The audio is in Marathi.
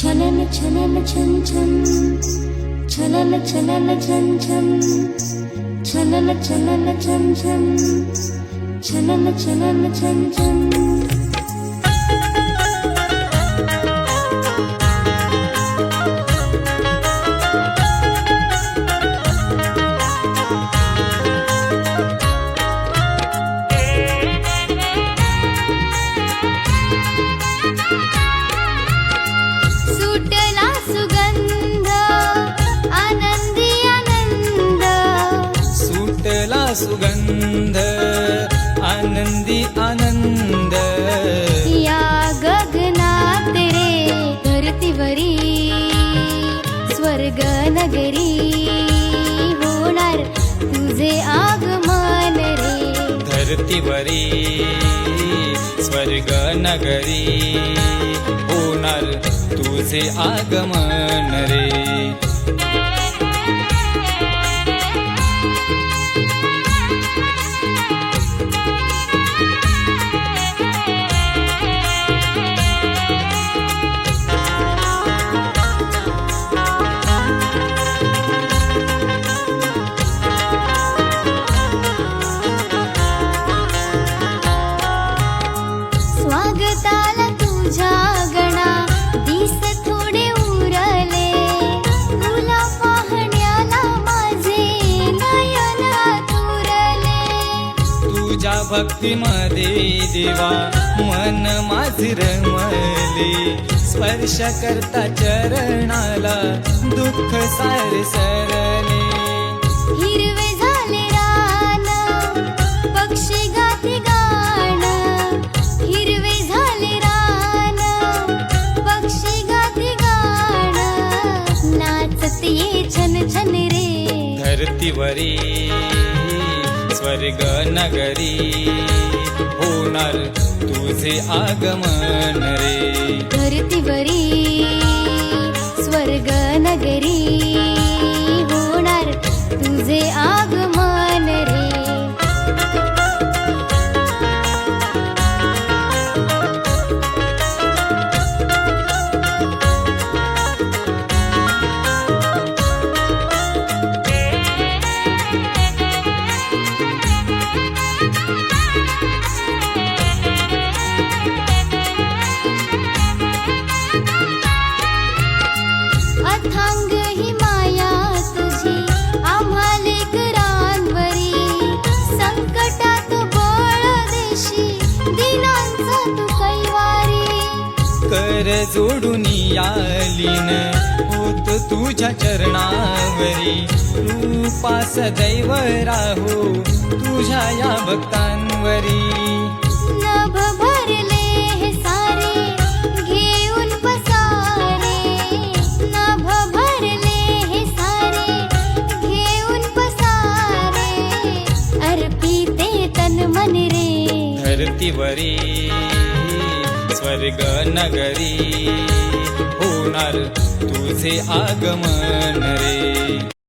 చలన చలన చంచం చలన చలన చంచం చలన చలన చంచం చలన చలన చంచం सुगंध आनंदी आनंद. या गगनात रे धरतीवरी स्वर्ग नगरी होणार तुझे आगमन रे. धरतीवरी स्वर्ग नगरी होणार तुझे आगमन रे. स्वागताला तुझ्या गणा. दिस थोडे उरले. तुला पाहण्याला माझे नयन आतुरले तुझ्या भक्तीमध्ये देवा मन माझे रमले. स्पर्श करता चरणाला दुःख सारे सरले. हिरवे धरतीवरी स्वर्ग नगरी होणार तुझे आगमन रे. धरतीवरी कर जोडून यालीन. होत तुझ्या चरणावरी. रूपा सदैव राहो तुझ्या या भक्तांवरी. नभ भरले हे सारे घेऊन पसारे. नभ भरले हे सारे घेऊन पसारे. अर्पिते तन मन रे. धरतीवरी. स्वर्ग नगरी होणार तुझे आगमन रे.